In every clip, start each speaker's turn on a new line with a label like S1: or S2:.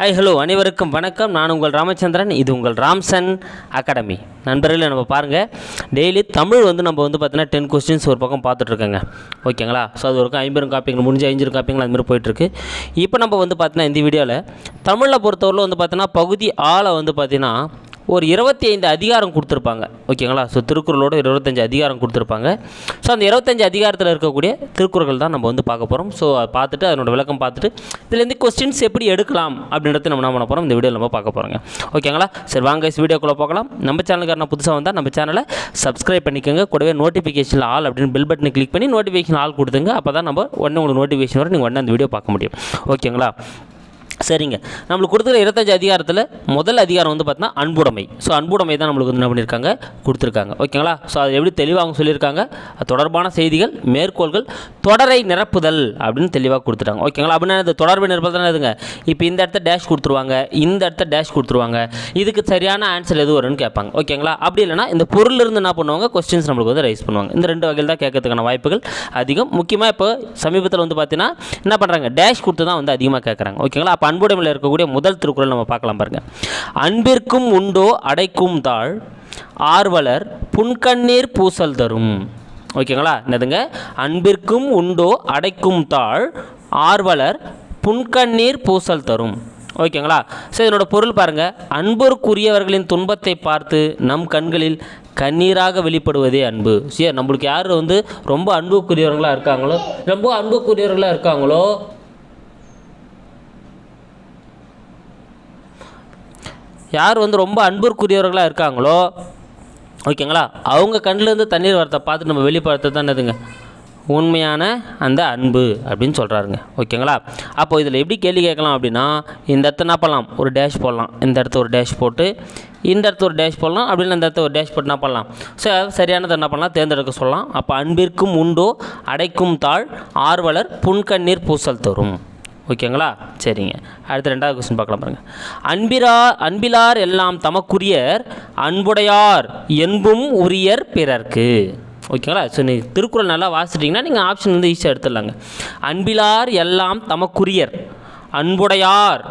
S1: hi hello அனைவருக்கும் வணக்கம் நான் உங்கள் ராமச்சந்திரன் இது உங்கள் ராம்சன் அகாடமி நண்பர்களே நம்ம பாருங்கள் டெய்லி தமிழ் வந்து நம்ம வந்து பார்த்தீங்கன்னா டென் கொஸ்டின்ஸ் ஒரு பக்கம் பார்த்துட்ருக்கேங்க ஓகேங்களா ஸோ அது வரைக்கும் ஐம்பெரும் காப்பிங்கள் முடிஞ்ச ஐம்பது காப்பிங்கள் அதுமாதிரி போயிட்டுருக்கு இப்போ நம்ம வந்து பார்த்தீங்கன்னா இந்த வீடியோவில் தமிழில் பொறுத்தவரையில் வந்து பார்த்தீங்கன்னா பகுதி ஆளை வந்து பார்த்தீங்கன்னா ஒரு இருபத்தி ஐந்து அதிகாரம் கொடுத்துருப்பாங்க ஓகேங்களா ஸோ திருக்குறளோட இருபத்தஞ்சு அதிகாரம் கொடுத்துருப்பாங்க ஸோ அந்த இருபத்தஞ்சு அதிகாரத்தில் இருக்கக்கூடிய திருக்குறள் தான் நம்ம வந்து பார்க்க போகிறோம் ஸோ அதை பார்த்துட்டு அதனோட விளக்கம் பார்த்துட்டு இதுலேருந்து கொஸ்டின்ஸ் எப்படி எடுக்கலாம் அப்படின்றத நம்ம என்ன பண்ண போகிறோம் இந்த வீடியோ நம்ம பார்க்க போகிறோங்க ஓகேங்களா சரி வாங்க வீடியோக்குள்ளே பார்க்கலாம் நம்ம சேனலுக்காரன புதுசாக வந்தால் நம்ம சேனலை சப்ஸ்கிரைப் பண்ணிக்கோங்க கூடவே நோட்டிஃபிகேஷன் ஆல் அப்படின்னு பில் பட்டனை கிளிக் பண்ணி நோட்டிஃபிகேஷன் ஆல் கொடுத்துங்க அப்போ தான் நம்ம உடனே உங்களுக்கு நோட்டிஃபிகேஷன் வரும் நீங்கள் உடனே அந்த வீடியோ பார்க்க முடியும் ஓகேங்களா சரிங்க நம்மளுக்கு கொடுத்துருக்க இருபத்தஞ்சு அதிகாரத்தில் முதல் அதிகாரம் வந்து பார்த்தினா அன்புடைமை ஸோ அன்புடைமை தான் நம்மளுக்கு வந்து என்ன பண்ணியிருக்காங்க கொடுத்துருக்காங்க ஓகேங்களா ஸோ அது எப்படி தெளிவாக சொல்லியிருக்காங்க அது தொடர்பான செய்திகள் மேற்கோள்கள் தொடரை நிரப்புதல் அப்படின்னு தெளிவாக கொடுத்துருக்காங்க ஓகேங்களா அப்படின்னா இந்த தொடர்பை நிரப்புதல் எதுங்க இப்போ இந்த இடத்த டேஷ் கொடுத்துருவாங்க இந்த இடத்த டேஷ் கொடுத்துருவாங்க இதுக்கு சரியான ஆன்சர் எது வரும்னு கேட்பாங்க ஓகேங்களா அப்படி இல்லைனா இந்த பொருள் இருந்து என்ன பண்ணுவாங்க கொஸ்டின்ஸ் நம்மளுக்கு வந்து ரைஸ் பண்ணுவாங்க இந்த ரெண்டு வகையில் தான் கேட்கறதுக்கான வாய்ப்புகள் அதிகம் முக்கியமாக இப்போ சமீபத்தில் வந்து பார்த்தீங்கன்னா என்ன பண்ணுறாங்க டேஷ் கொடுத்து தான் வந்து அதிகமாக கேட்குறாங்க ஓகேங்களா அப்போ பண்புடைமையில் இருக்கக்கூடிய முதல் திருக்குறள் நம்ம பார்க்கலாம் பாருங்கள் அன்பிற்கும் உண்டோ அடைக்கும் தாழ் ஆர்வலர் புன்கண்ணீர் பூசல் தரும் ஓகேங்களா என்னதுங்க அன்பிற்கும் உண்டோ அடைக்கும் தாழ் ஆர்வலர் புன்கண்ணீர் பூசல் தரும் ஓகேங்களா சரி இதனோட பொருள் பாருங்கள் அன்பிற்குரியவர்களின் துன்பத்தை பார்த்து நம் கண்களில் கண்ணீராக வெளிப்படுவதே அன்பு சரி நம்மளுக்கு யார் வந்து ரொம்ப அன்புக்குரியவர்களாக இருக்காங்களோ ரொம்ப அன்புக்குரியவர்களாக இருக்காங்களோ யார் வந்து ரொம்ப அன்பிற்குரியவர்களாக இருக்காங்களோ ஓகேங்களா அவங்க கண்ணிலேருந்து தண்ணீர் வரத்தை பார்த்து நம்ம வெளிப்படுத்த தான் எதுங்க உண்மையான அந்த அன்பு அப்படின்னு சொல்கிறாருங்க ஓகேங்களா அப்போது இதில் எப்படி கேள்வி கேட்கலாம் அப்படின்னா இந்த இடத்த என்ன பண்ணலாம் ஒரு டேஷ் போடலாம் இந்த இடத்த ஒரு டேஷ் போட்டு இந்த இடத்த ஒரு டேஷ் போடலாம் அப்படின்னு இந்த இடத்த ஒரு டேஷ் போட்டு என்ன பண்ணலாம் ஸோ சரியானதை என்ன பண்ணலாம் தேர்ந்தெடுக்க சொல்லலாம் அப்போ அன்பிற்கும் உண்டோ அடைக்கும் தாழ் ஆர்வலர் புன்கண்ணீர் பூசல் தரும் ஓகேங்களா சரிங்க அடுத்து ரெண்டாவது கொஸ்டின் பார்க்கலாம் பாருங்கள் அன்பிரார் அன்பிலார் எல்லாம் தமக்குரியர் அன்புடையார் என்பும் உரியர் பிறர்க்கு ஓகேங்களா ஸோ நீங்கள் திருக்குறள் நல்லா வாசிட்டிங்கன்னா நீங்கள் ஆப்ஷன் வந்து ஈஸியாக எடுத்துடலாங்க அன்பிலார் எல்லாம் தமக்குரியர் அன்புடையார்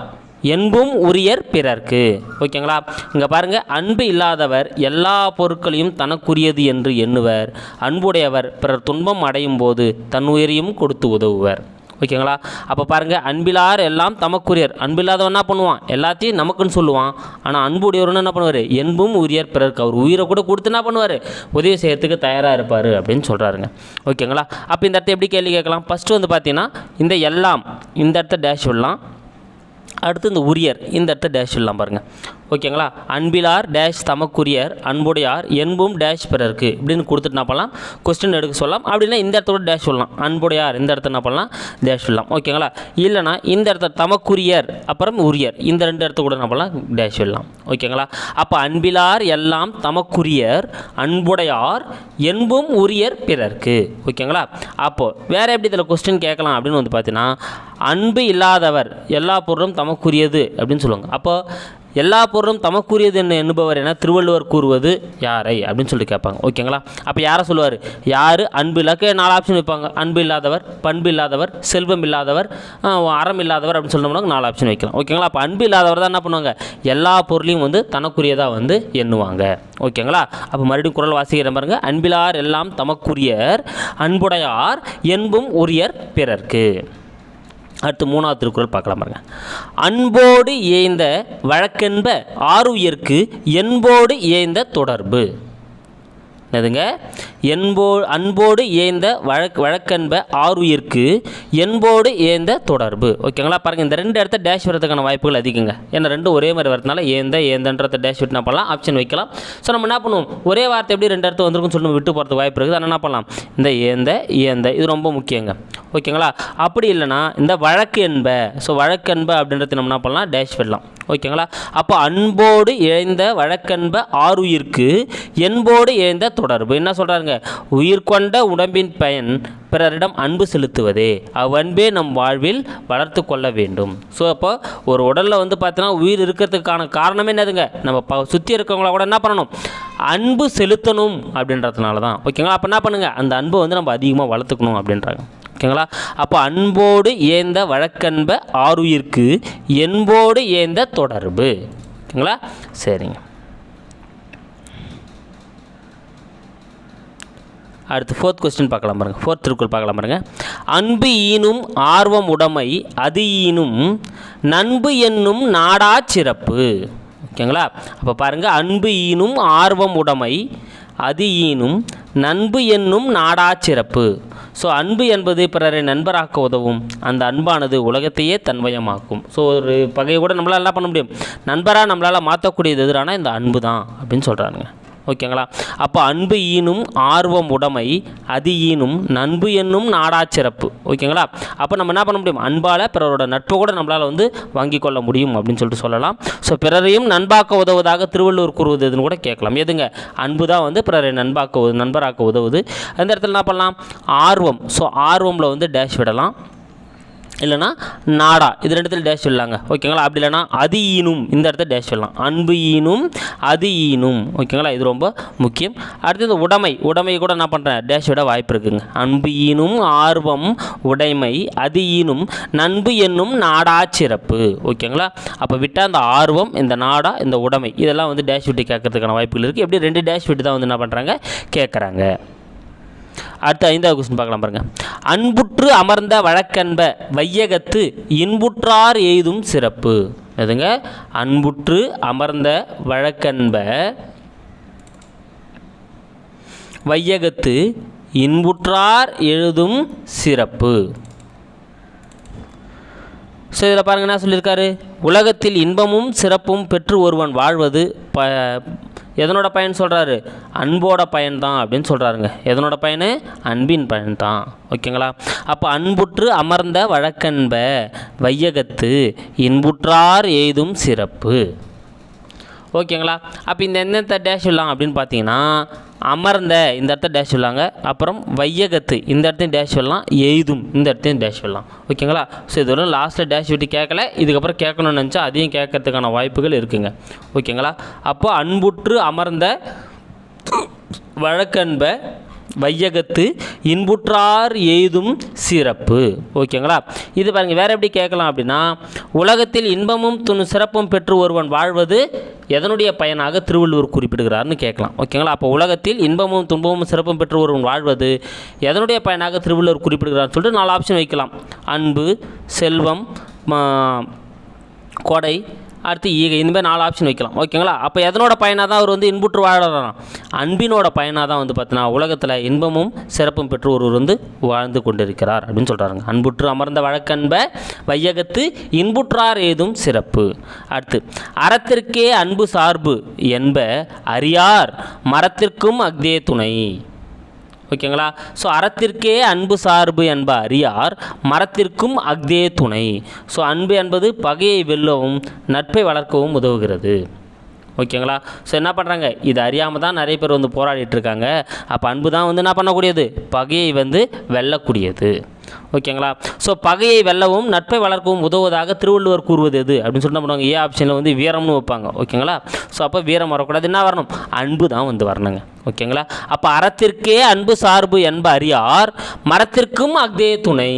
S1: என்பும் உரியர் பிறர்க்கு ஓகேங்களா இங்கே பாருங்கள் அன்பு இல்லாதவர் எல்லா பொருட்களையும் தனக்குரியது என்று எண்ணுவர் அன்புடையவர் பிறர் துன்பம் அடையும் போது தன் உயிரையும் கொடுத்து உதவுவர் ஓகேங்களா அப்போ பாருங்கள் அன்பிலார் எல்லாம் தமக்குரியர் அன்பில்லாதவன் என்ன பண்ணுவான் எல்லாத்தையும் நமக்குன்னு சொல்லுவான் ஆனால் அன்புடையவர்னு என்ன பண்ணுவார் என்பும் உரியர் பிறருக்கு அவர் உயிரை கூட கொடுத்து என்ன பண்ணுவார் உதவி செய்யறதுக்கு தயாராக இருப்பார் அப்படின்னு சொல்கிறாருங்க ஓகேங்களா அப்போ இந்த இடத்த எப்படி கேள்வி கேட்கலாம் ஃபஸ்ட்டு வந்து பார்த்தீங்கன்னா இந்த எல்லாம் இந்த இடத்த டேஷ் விடலாம் அடுத்து இந்த உரியர் இந்த இடத்த டேஷ் விடலாம் பாருங்கள் ஓகேங்களா அன்பிலார் டேஷ் தமக்குரியர் அன்புடையார் என்பும் டேஷ் பிறருக்கு இப்படின்னு கொடுத்துட்டு நான் பண்ணலாம் கொஸ்டின் எடுக்க சொல்லலாம் அப்படின்னா இந்த இடத்தோட டேஷ் சொல்லலாம் அன்புடையார் இந்த இடத்த என்ன பண்ணலாம் டேஷ் சொல்லலாம் ஓகேங்களா இல்லைனா இந்த இடத்த தமக்குரியர் அப்புறம் உரியர் இந்த ரெண்டு இடத்த கூட என்ன பண்ணலாம் டேஷ் சொல்லலாம் ஓகேங்களா அப்போ அன்பிலார் எல்லாம் தமக்குரியர் அன்புடையார் என்பும் உரியர் பிறருக்கு ஓகேங்களா அப்போது வேறு எப்படி இதில் கொஸ்டின் கேட்கலாம் அப்படின்னு வந்து பார்த்தீங்கன்னா அன்பு இல்லாதவர் எல்லா பொருளும் தமக்குரியது அப்படின்னு சொல்லுவாங்க அப்போ எல்லா பொருளும் தமக்குரியது என்ன எண்ணுபவர் என திருவள்ளுவர் கூறுவது யாரை அப்படின்னு சொல்லி கேட்பாங்க ஓகேங்களா அப்போ யாரை சொல்லுவார் யார் அன்பு இல்லாக்க நாலு ஆப்ஷன் வைப்பாங்க அன்பு இல்லாதவர் பண்பு இல்லாதவர் செல்வம் இல்லாதவர் அறம் இல்லாதவர் அப்படின்னு சொன்னோம்னா நாலு ஆப்ஷன் வைக்கலாம் ஓகேங்களா அப்போ அன்பு இல்லாதவர் தான் என்ன பண்ணுவாங்க எல்லா பொருளையும் வந்து தனக்குரியதாக வந்து எண்ணுவாங்க ஓகேங்களா அப்போ மறுபடியும் குரல் வாசிக்கிற பாருங்க அன்பிலார் எல்லாம் தமக்குரியர் அன்புடையார் என்பும் உரியர் பிறர்க்கு அடுத்து மூணாவது திருக்குறள் பார்க்கலாம் பாருங்க அன்போடு ஏய்ந்த வழக்கென்ப ஆறுயிர்க்கு என்போடு ஏய்ந்த தொடர்பு என்னதுங்க என்போ அன்போடு ஏந்த வழக் வழக்கன்ப ஆர்வியிற்கு என்போடு ஏந்த தொடர்பு ஓகேங்களா பாருங்கள் இந்த ரெண்டு இடத்த டேஷ் வர்றதுக்கான வாய்ப்புகள் அதிகங்க ஏன்னா ரெண்டும் ஒரே மாதிரி வரதுனால ஏந்த ஏந்தன்றத டேஷ் விட்டு நான் பண்ணலாம் ஆப்ஷன் வைக்கலாம் ஸோ நம்ம என்ன பண்ணுவோம் ஒரே வார்த்தை எப்படி ரெண்டு இடத்து வந்திருக்குன்னு சொல்லி விட்டு போகிறதுக்கு வாய்ப்பு இருக்குது அதனால் என்ன பண்ணலாம் இந்த ஏந்த ஏந்த இது ரொம்ப முக்கியங்க ஓகேங்களா அப்படி இல்லைனா இந்த வழக்கு என்ப ஸோ என்ப அப்படின்றது நம்ம என்ன பண்ணலாம் டேஷ் விடலாம் ஓகேங்களா அப்போ அன்போடு இழைந்த வழக்கன்ப ஆறு உயிர்க்கு என்போடு இழைந்த தொடர்பு என்ன சொல்கிறாருங்க உயிர் கொண்ட உடம்பின் பயன் பிறரிடம் அன்பு செலுத்துவதே அவ்வன்பே நம் வாழ்வில் வளர்த்து கொள்ள வேண்டும் ஸோ அப்போ ஒரு உடலில் வந்து பார்த்தீங்கன்னா உயிர் இருக்கிறதுக்கான காரணமே என்னதுங்க நம்ம ப சுற்றி இருக்கவங்கள கூட என்ன பண்ணணும் அன்பு செலுத்தணும் அப்படின்றதுனால தான் ஓகேங்களா அப்போ என்ன பண்ணுங்கள் அந்த அன்பை வந்து நம்ம அதிகமாக வளர்த்துக்கணும் அப்படின்றாங்க ஓகேங்களா அப்போ அன்போடு ஏந்த வழக்கன்ப ஆறுயிர்க்கு என்போடு ஏந்த தொடர்பு ஓகேங்களா சரிங்க அடுத்து ஃபோர்த் கொஸ்டின் பார்க்கலாம் பாருங்கள் ஃபோர்த் திருக்குள் பார்க்கலாம் பாருங்கள் அன்பு ஈனும் ஆர்வம் உடைமை அது ஈனும் நண்பு என்னும் நாடா சிறப்பு ஓகேங்களா அப்போ பாருங்கள் அன்பு ஈனும் ஆர்வம் உடைமை அது ஈனும் நண்பு என்னும் நாடா சிறப்பு ஸோ அன்பு என்பது பிறரை நண்பராக்க உதவும் அந்த அன்பானது உலகத்தையே தன்மயமாக்கும் ஸோ ஒரு பகையை கூட நம்மளால் என்ன பண்ண முடியும் நண்பராக நம்மளால் மாற்றக்கூடியது எதிரான இந்த அன்பு தான் அப்படின்னு சொல்கிறானுங்க ஓகேங்களா அப்போ அன்பு ஈனும் ஆர்வம் உடைமை அது ஈனும் நண்பு என்னும் நாடா சிறப்பு ஓகேங்களா அப்போ நம்ம என்ன பண்ண முடியும் அன்பால் பிறரோட நட்பை கூட நம்மளால் வந்து வாங்கி கொள்ள முடியும் அப்படின்னு சொல்லிட்டு சொல்லலாம் ஸோ பிறரையும் நண்பாக்க உதவுவதாக திருவள்ளூர் கூறுவது கூட கேட்கலாம் எதுங்க அன்பு தான் வந்து பிறரை நண்பாக்க நண்பராக்க உதவுது அந்த இடத்துல என்ன பண்ணலாம் ஆர்வம் ஸோ ஆர்வமில் வந்து டேஷ் விடலாம் இல்லைனா நாடா இது ரெண்டுத்தில் டேஷ் சொல்லாங்க ஓகேங்களா அப்படி இல்லைனா அது ஈனும் இந்த இடத்துல டேஷ் சொல்லலாம் அன்பு ஈனும் அது ஈனும் ஓகேங்களா இது ரொம்ப முக்கியம் அடுத்தது உடைமை உடைமை கூட என்ன பண்ணுறேன் டேஷ் விட வாய்ப்பு இருக்குங்க அன்பு ஈனும் ஆர்வம் உடைமை அது ஈனும் நண்பு என்னும் நாடா சிறப்பு ஓகேங்களா அப்போ விட்டால் அந்த ஆர்வம் இந்த நாடா இந்த உடைமை இதெல்லாம் வந்து டேஷ் விட்டு கேட்கறதுக்கான வாய்ப்புகள் இருக்குது எப்படி ரெண்டு டேஷ் விட்டு தான் வந்து என்ன பண்ணுறாங்க கேட்குறாங்க அடுத்து ஐந்தாவது கொஸ்டின் பார்க்கலாம் பாருங்க அன்புற்று அமர்ந்த வழக்கன்ப வையகத்து இன்புற்றார் எய்தும் சிறப்பு எதுங்க அன்புற்று அமர்ந்த வழக்கன்ப வையகத்து இன்புற்றார் எழுதும் சிறப்பு ஸோ இதில் பாருங்கள் என்ன சொல்லியிருக்காரு உலகத்தில் இன்பமும் சிறப்பும் பெற்று ஒருவன் வாழ்வது ப எதனோட பயன் சொல்கிறாரு அன்போட பயன் தான் அப்படின்னு சொல்கிறாருங்க எதனோட பயன் அன்பின் பயன் தான் ஓகேங்களா அப்போ அன்புற்று அமர்ந்த வழக்கன்ப வையகத்து இன்புற்றார் எய்தும் சிறப்பு ஓகேங்களா அப்போ இந்த எந்தெந்த டேஷ் எல்லாம் அப்படின்னு பார்த்தீங்கன்னா அமர்ந்த இந்த இடத்த டேஷ் சொல்லாங்க அப்புறம் வையகத்து இந்த இடத்தையும் டேஷ் சொல்லலாம் எய்தும் இந்த இடத்தையும் டேஷ் சொல்லலாம் ஓகேங்களா ஸோ இது வரும் லாஸ்ட்டில் டேஷ் விட்டு கேட்கல இதுக்கப்புறம் கேட்கணும்னு நினச்சா அதையும் கேட்கறதுக்கான வாய்ப்புகள் இருக்குங்க ஓகேங்களா அப்போ அன்புற்று அமர்ந்த வழக்கன்பை வையகத்து இன்புற்றார் எய்தும் சிறப்பு ஓகேங்களா இது பாருங்கள் வேறு எப்படி கேட்கலாம் அப்படின்னா உலகத்தில் இன்பமும் துணு சிறப்பும் பெற்று ஒருவன் வாழ்வது எதனுடைய பயனாக திருவள்ளுவர் குறிப்பிடுகிறார்னு கேட்கலாம் ஓகேங்களா அப்போ உலகத்தில் இன்பமும் துன்பமும் சிறப்பும் பெற்று ஒருவன் வாழ்வது எதனுடைய பயனாக திருவள்ளுவர் குறிப்பிடுகிறார்னு சொல்லிட்டு நாலு ஆப்ஷன் வைக்கலாம் அன்பு செல்வம் கொடை அடுத்து ஈகை இந்த மாதிரி நாலு ஆப்ஷன் வைக்கலாம் ஓகேங்களா அப்போ எதனோட பயனாக தான் அவர் வந்து இன்புற்று வாழறாராம் அன்பினோட பயனாக தான் வந்து பார்த்தீங்கன்னா உலகத்தில் இன்பமும் சிறப்பும் பெற்று ஒருவர் வந்து வாழ்ந்து கொண்டிருக்கிறார் அப்படின்னு சொல்கிறாருங்க அன்புற்று அமர்ந்த வழக்கன்ப வையகத்து இன்புற்றார் ஏதும் சிறப்பு அடுத்து அறத்திற்கே அன்பு சார்பு என்ப அறியார் மரத்திற்கும் அக்தே துணை ஓகேங்களா ஸோ அறத்திற்கே அன்பு சார்பு என்ப அறியார் மரத்திற்கும் அக்தே துணை ஸோ அன்பு என்பது பகையை வெல்லவும் நட்பை வளர்க்கவும் உதவுகிறது ஓகேங்களா ஸோ என்ன பண்ணுறாங்க இது அறியாமல் தான் நிறைய பேர் வந்து போராடிட்டுருக்காங்க இருக்காங்க அப்போ அன்பு தான் வந்து என்ன பண்ணக்கூடியது பகையை வந்து வெல்லக்கூடியது ஓகேங்களா ஸோ பகையை வெல்லவும் நட்பை வளர்க்கவும் உதவுவதாக திருவள்ளுவர் கூறுவது எது அப்படின்னு சொல்லி பண்ணுவாங்க ஏ ஆப்ஷனில் வந்து வீரம்னு வைப்பாங்க ஓகேங்களா ஸோ அப்போ வீரம் வரக்கூடாது என்ன வரணும் அன்பு தான் வந்து வரணுங்க ஓகேங்களா அப்போ அறத்திற்கே அன்பு சார்பு என்ப அறியார் மரத்திற்கும் அக்தே துணை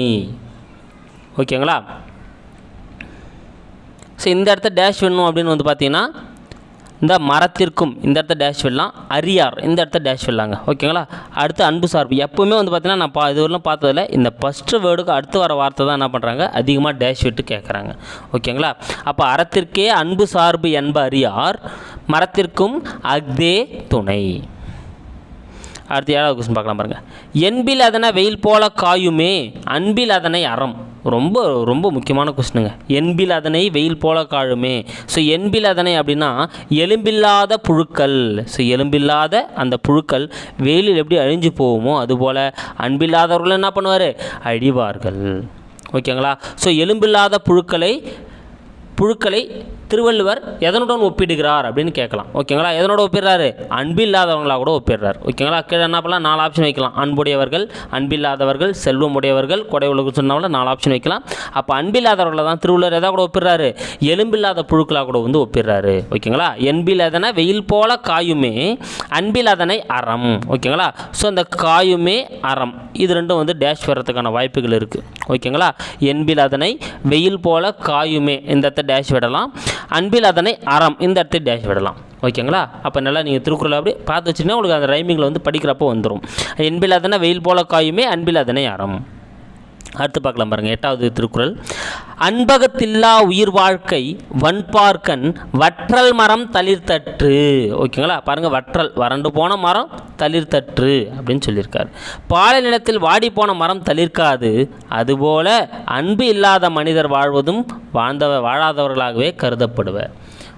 S1: ஓகேங்களா ஸோ இந்த இடத்த டேஷ் வேணும் அப்படின்னு வந்து பார்த்தீங்கன்னா இந்த மரத்திற்கும் இந்த இடத்த டேஷ் விடலாம் அரியார் இந்த இடத்த டேஷ் விடலாங்க ஓகேங்களா அடுத்து அன்பு சார்பு எப்போவுமே வந்து பார்த்தீங்கன்னா நான் பா பார்த்ததில்ல இந்த ஃபஸ்ட்டு வேர்டுக்கு அடுத்து வர வார்த்தை தான் என்ன பண்ணுறாங்க அதிகமாக டேஷ் விட்டு கேட்குறாங்க ஓகேங்களா அப்போ அறத்திற்கே அன்பு சார்பு என்ப அரியார் மரத்திற்கும் அக்தே துணை அடுத்த ஏழாவது கொஸ்டின் பார்க்கலாம் பாருங்கள் என்பில் அதனை வெயில் போல காயுமே அன்பில் அதனை அறம் ரொம்ப ரொம்ப முக்கியமான கொஸ்டினுங்க என்பில் அதனை வெயில் போல காழுமே ஸோ என்பில் அதனை அப்படின்னா எலும்பில்லாத புழுக்கள் ஸோ எலும்பில்லாத அந்த புழுக்கள் வெயிலில் எப்படி அழிஞ்சு போகுமோ அதுபோல் அன்பில்லாதவர்கள் என்ன பண்ணுவார் அழிவார்கள் ஓகேங்களா ஸோ எலும்பில்லாத புழுக்களை புழுக்களை திருவள்ளுவர் எதனுடன் ஒப்பிடுகிறார் அப்படின்னு கேட்கலாம் ஓகேங்களா எதனோட ஒப்பிடுறாரு இல்லாதவங்களா கூட ஒப்பிடுறார் ஓகேங்களா கீழே என்ன பண்ணலாம் நாலு ஆப்ஷன் வைக்கலாம் அன்புடையவர்கள் அன்பில்லாதவர்கள் செல்வம் உடையவர்கள் கொடை உலகம் சொன்னவங்கள நாலு ஆப்ஷன் வைக்கலாம் அப்போ அன்பில்லாதவர்களை தான் திருவள்ளுவர் எதாவது கூட ஒப்பிடுறாரு எலும்பில்லாத புழுக்களாக கூட வந்து ஒப்பிடுறாரு ஓகேங்களா என்பில்லாதனை வெயில் போல காயுமே அன்பில்லாதனை அறம் ஓகேங்களா ஸோ அந்த காயுமே அறம் இது ரெண்டும் வந்து டேஷ் வர்றதுக்கான வாய்ப்புகள் இருக்குது ஓகேங்களா அதனை வெயில் போல காயுமே இந்த இடத்த டேஷ் விடலாம் அன்பில் அதனை அறம் இந்த இடத்துல டேஷ் விடலாம் ஓகேங்களா அப்போ நல்லா நீங்கள் திருக்குறள் அப்படி பார்த்து வச்சுன்னா உங்களுக்கு அந்த ரைமிங்கில் வந்து படிக்கிறப்போ வந்துடும் அன்பில் அதனை வெயில் போல காயுமே அன்பில் அதனை அறம் அடுத்து பார்க்கலாம் பாருங்கள் எட்டாவது திருக்குறள் அன்பகத்தில்லா உயிர் வாழ்க்கை வன்பார்க்கன் வற்றல் மரம் தளிர்த்தற்று ஓகேங்களா பாருங்கள் வற்றல் வறண்டு போன மரம் தளிர்த்தற்று அப்படின்னு சொல்லியிருக்கார் பாலை நிலத்தில் வாடி போன மரம் தளிர்க்காது அதுபோல அன்பு இல்லாத மனிதர் வாழ்வதும் வாழ்ந்தவர் வாழாதவர்களாகவே கருதப்படுவர்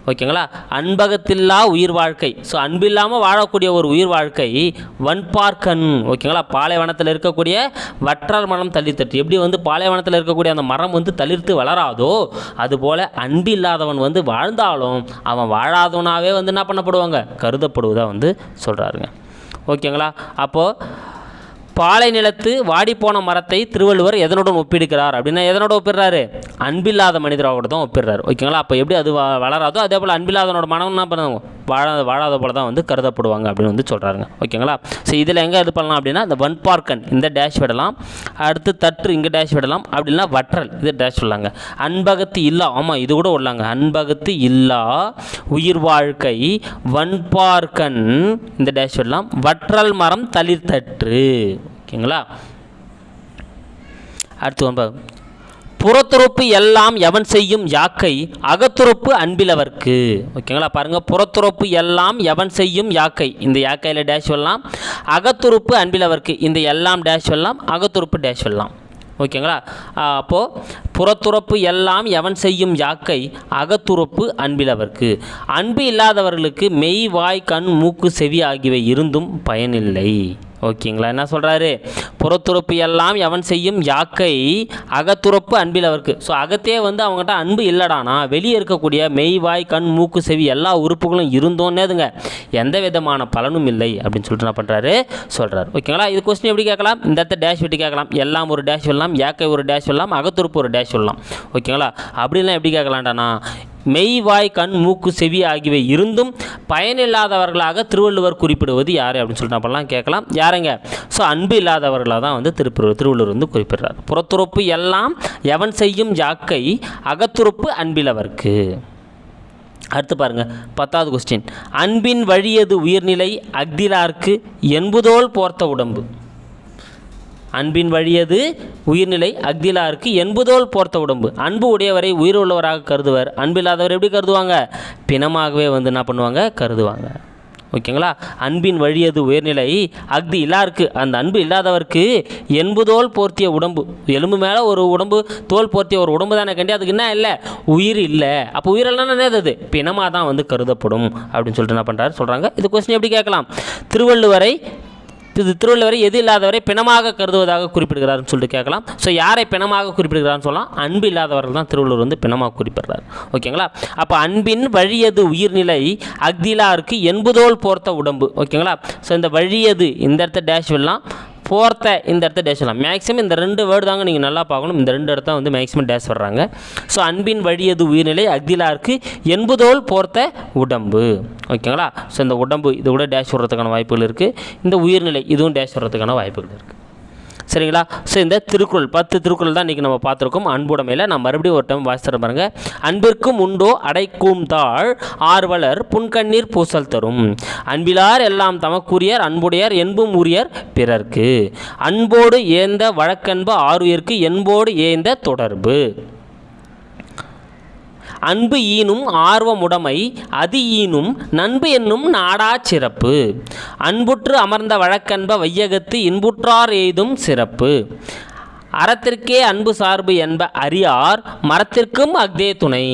S1: ஓகேங்களா அன்பகத்தில்லா உயிர் வாழ்க்கை ஸோ அன்பில்லாமல் வாழக்கூடிய ஒரு உயிர் வாழ்க்கை வன்பார்க்கன் ஓகேங்களா பாலைவனத்தில் இருக்கக்கூடிய வற்றார் மரம் தளிர்த்தட்டு எப்படி வந்து பாலைவனத்தில் இருக்கக்கூடிய அந்த மரம் வந்து தளிர்த்து வளராதோ அதுபோல் அன்பில்லாதவன் வந்து வாழ்ந்தாலும் அவன் வாழாதவனாகவே வந்து என்ன பண்ணப்படுவாங்க கருதப்படுவதாக வந்து சொல்கிறாருங்க ஓகேங்களா அப்போது பாலை நிலத்து வாடிப்போன மரத்தை திருவள்ளுவர் எதனுடன் ஒப்பிடுகிறார் அப்படின்னா எதனோட ஒப்பிடுறாரு அன்பில்லாத மனிதரோட தான் ஒப்பிடுறாரு ஓகேங்களா அப்போ எப்படி அது வளராதோ அதே போல் அன்பில்லாதனோட மனம் என்ன பண்ணுவாங்க வாழ வாழாத போல தான் வந்து கருதப்படுவாங்க அப்படின்னு வந்து சொல்கிறாருங்க ஓகேங்களா ஸோ இதில் எங்கே இது பண்ணலாம் அப்படின்னா இந்த வன்பார்க்கன் இந்த டேஷ் விடலாம் அடுத்து தற்று இங்கே டேஷ் விடலாம் அப்படின்னா வற்றல் இது டேஷ் விடலாங்க அன்பகத்து இல்லா ஆமாம் இது கூட விடலாங்க அன்பகத்து இல்லா உயிர் வாழ்க்கை வன்பார்க்கன் இந்த டேஷ் விடலாம் வற்றல் மரம் தளிர் தற்று ஓகேங்களா அடுத்து ஒன்பது புறத்துறுப்பு எல்லாம் எவன் செய்யும் யாக்கை அகத்துறுப்பு அன்பிலவர்க்கு ஓகேங்களா பாருங்கள் புறத்துறுப்பு எல்லாம் எவன் செய்யும் யாக்கை இந்த யாக்கையில் டேஷ் சொல்லலாம் அகத்துறுப்பு அன்பிலவர்க்கு இந்த எல்லாம் டேஷ் சொல்லலாம் அகத்துறுப்பு டேஷ் சொல்லலாம் ஓகேங்களா அப்போது புறத்துறப்பு எல்லாம் எவன் செய்யும் யாக்கை அகத்துறப்பு அன்பிலவர்க்கு அன்பு இல்லாதவர்களுக்கு மெய் வாய் கண் மூக்கு செவி ஆகியவை இருந்தும் பயனில்லை ஓகேங்களா என்ன சொல்கிறாரு புறத்துறப்பு எல்லாம் எவன் செய்யும் யாக்கை அகத்துறப்பு அன்பில் அவருக்கு ஸோ அகத்தே வந்து அவங்ககிட்ட அன்பு இல்லைடானா வெளியே இருக்கக்கூடிய மெய் வாய் கண் மூக்கு செவி எல்லா உறுப்புகளும் இருந்தோன்னேதுங்க எந்த விதமான பலனும் இல்லை அப்படின்னு சொல்லிட்டு என்ன பண்ணுறாரு சொல்கிறார் ஓகேங்களா இது கொஸ்டின் எப்படி கேட்கலாம் இந்த இடத்த டேஷ் விட்டு கேட்கலாம் எல்லாம் ஒரு டேஷ் சொல்லலாம் யாக்கை ஒரு டேஷ் சொல்லலாம் அகத்துறப்பு ஒரு டேஷ் சொல்லலாம் ஓகேங்களா அப்படிலாம் எப்படி கேட்கலாண்டானா மெய் வாய் கண் மூக்கு செவி ஆகியவை இருந்தும் பயனில்லாதவர்களாக திருவள்ளுவர் குறிப்பிடுவது யார் அப்படின்னு சொல்லிட்டு அப்படிலாம் கேட்கலாம் யாருங்க ஸோ அன்பு இல்லாதவர்களாக தான் வந்து திருப்பூர் திருவள்ளுவர் வந்து குறிப்பிடுறார் புறத்துறுப்பு எல்லாம் எவன் செய்யும் யாக்கை அகத்துறுப்பு அன்பிலவர்க்கு அடுத்து பாருங்கள் பத்தாவது கொஸ்டின் அன்பின் வழியது உயிர்நிலை அக்திலார்க்கு என்புதோல் போர்த்த உடம்பு அன்பின் வழியது உயிர்நிலை அக்திலாருக்கு என்புதோல் போர்த்த உடம்பு அன்பு உடையவரை உயிர் உள்ளவராக கருதுவர் அன்பில்லாதவர் எப்படி கருதுவாங்க பிணமாகவே வந்து என்ன பண்ணுவாங்க கருதுவாங்க ஓகேங்களா அன்பின் வழியது உயர்நிலை அக்தி இல்லாருக்கு அந்த அன்பு இல்லாதவருக்கு எண்புதோல் போர்த்திய உடம்பு எலும்பு மேலே ஒரு உடம்பு தோல் போர்த்திய ஒரு உடம்பு தானே கண்டி அதுக்கு என்ன இல்லை உயிர் இல்லை அப்போ உயிரெல்லாம் அது பிணமாக தான் வந்து கருதப்படும் அப்படின்னு சொல்லிட்டு என்ன பண்ணுறாரு சொல்கிறாங்க இது கொஸ்டின் எப்படி கேட்கலாம் திருவள்ளுவரை இது திருவள்ளுவரை எது இல்லாதவரை பிணமாக கருதுவதாக குறிப்பிடுகிறார்னு சொல்லிட்டு கேட்கலாம் ஸோ யாரை பிணமாக குறிப்பிடுகிறாருன்னு சொல்லலாம் அன்பு இல்லாதவர்கள் தான் திருவள்ளுவர் வந்து பிணமாக குறிப்பிடுறார் ஓகேங்களா அப்போ அன்பின் வழியது உயிர்நிலை அக்திலாருக்கு என்பதோல் போர்த்த உடம்பு ஓகேங்களா ஸோ இந்த வழியது இந்த இடத்த டேஷ் விடலாம் ஃபோர்த்தை இந்த இடத்த டேஷ் சொல்லலாம் மேக்ஸிமம் இந்த ரெண்டு வேர்டு தாங்க நீங்கள் நல்லா பார்க்கணும் இந்த ரெண்டு இடத்த வந்து மேக்ஸிமம் டேஷ் வர்றாங்க ஸோ அன்பின் வழியது உயிர்நிலை அக்திலாருக்கு என்பதோல் போர்த்த உடம்பு ஓகேங்களா ஸோ இந்த உடம்பு இது கூட டேஷ் வர்றதுக்கான வாய்ப்புகள் இருக்குது இந்த உயிர்நிலை இதுவும் டேஷ் வர்றதுக்கான வாய்ப்புகள் இருக்குது சரிங்களா ஸோ இந்த திருக்குறள் பத்து திருக்குறள் தான் இன்றைக்கி நம்ம பார்த்துருக்கோம் அன்புடமையில் நான் மறுபடியும் ஒரு டைம் வாசித்து பாருங்க அன்பிற்கும் உண்டோ அடைக்கும் தாழ் ஆர்வலர் புன்கண்ணீர் பூசல் தரும் அன்பிலார் எல்லாம் தமக்குரியர் அன்புடையார் என்பும் உரியர் பிறர்க்கு அன்போடு ஏந்த வழக்கன்பு ஆறுயிருக்கு என்போடு ஏந்த தொடர்பு அன்பு ஈனும் ஆர்வமுடைமை அது ஈனும் நண்பு என்னும் நாடா சிறப்பு அன்புற்று அமர்ந்த வழக்கன்ப வையகத்து இன்புற்றார் எய்தும் சிறப்பு அறத்திற்கே அன்பு சார்பு என்ப அறியார் மரத்திற்கும் அக்தே துணை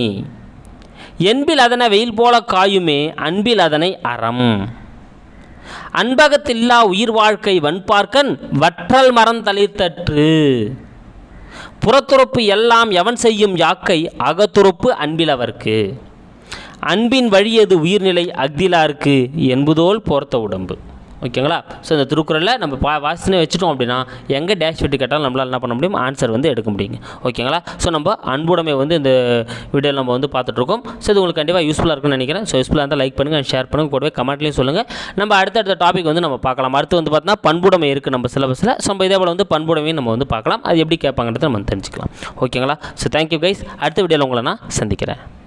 S1: என்பில் அதனை வெயில் போல காயுமே அன்பில் அதனை அறம் அன்பகத்தில்லா உயிர் வாழ்க்கை வன்பார்க்கன் வற்றல் மரம் தளிர்த்தற்று புறத்துறப்பு எல்லாம் எவன் செய்யும் யாக்கை அகத்துறப்பு அன்பிலவர்க்கு அன்பின் வழியது உயிர்நிலை அக்திலாருக்கு என்பதோல் போர்த்த உடம்பு ஓகேங்களா ஸோ இந்த திருக்குறளில் நம்ம பா வாசனை வச்சுட்டோம் அப்படின்னா எங்கே டேஷ் வெட்டி கேட்டாலும் நம்மளால் என்ன பண்ண முடியும் ஆன்சர் வந்து எடுக்க முடியுங்க ஓகேங்களா ஸோ நம்ம அன்புடைமை வந்து இந்த வீடியோ நம்ம வந்து பார்த்துட்ருக்கோம் ஸோ இது உங்களுக்கு கண்டிப்பாக யூஸ்ஃபுல்லாக இருக்குன்னு நினைக்கிறேன் ஸோ யூஸ்ஃபுல்லாக இருந்தால் லைக் பண்ணுங்கள் ஷேர் பண்ணுங்கள் கூடவே கமெண்ட்லேயும் சொல்லுங்கள் நம்ம அடுத்தடுத்த டாபிக் வந்து நம்ம பார்க்கலாம் அடுத்து வந்து பார்த்தா பண்புடைமை இருக்குது நம்ம சிலபஸில் ஸோ நம்ம இதே போல் வந்து பண்புடமையும் நம்ம வந்து பார்க்கலாம் அது எப்படி கேட்பாங்கன்றத நம்ம தெரிஞ்சுக்கலாம் ஓகேங்களா ஸோ தேங்க்யூ கைஸ் அடுத்த வீடியோவில் உங்களை நான் சந்திக்கிறேன்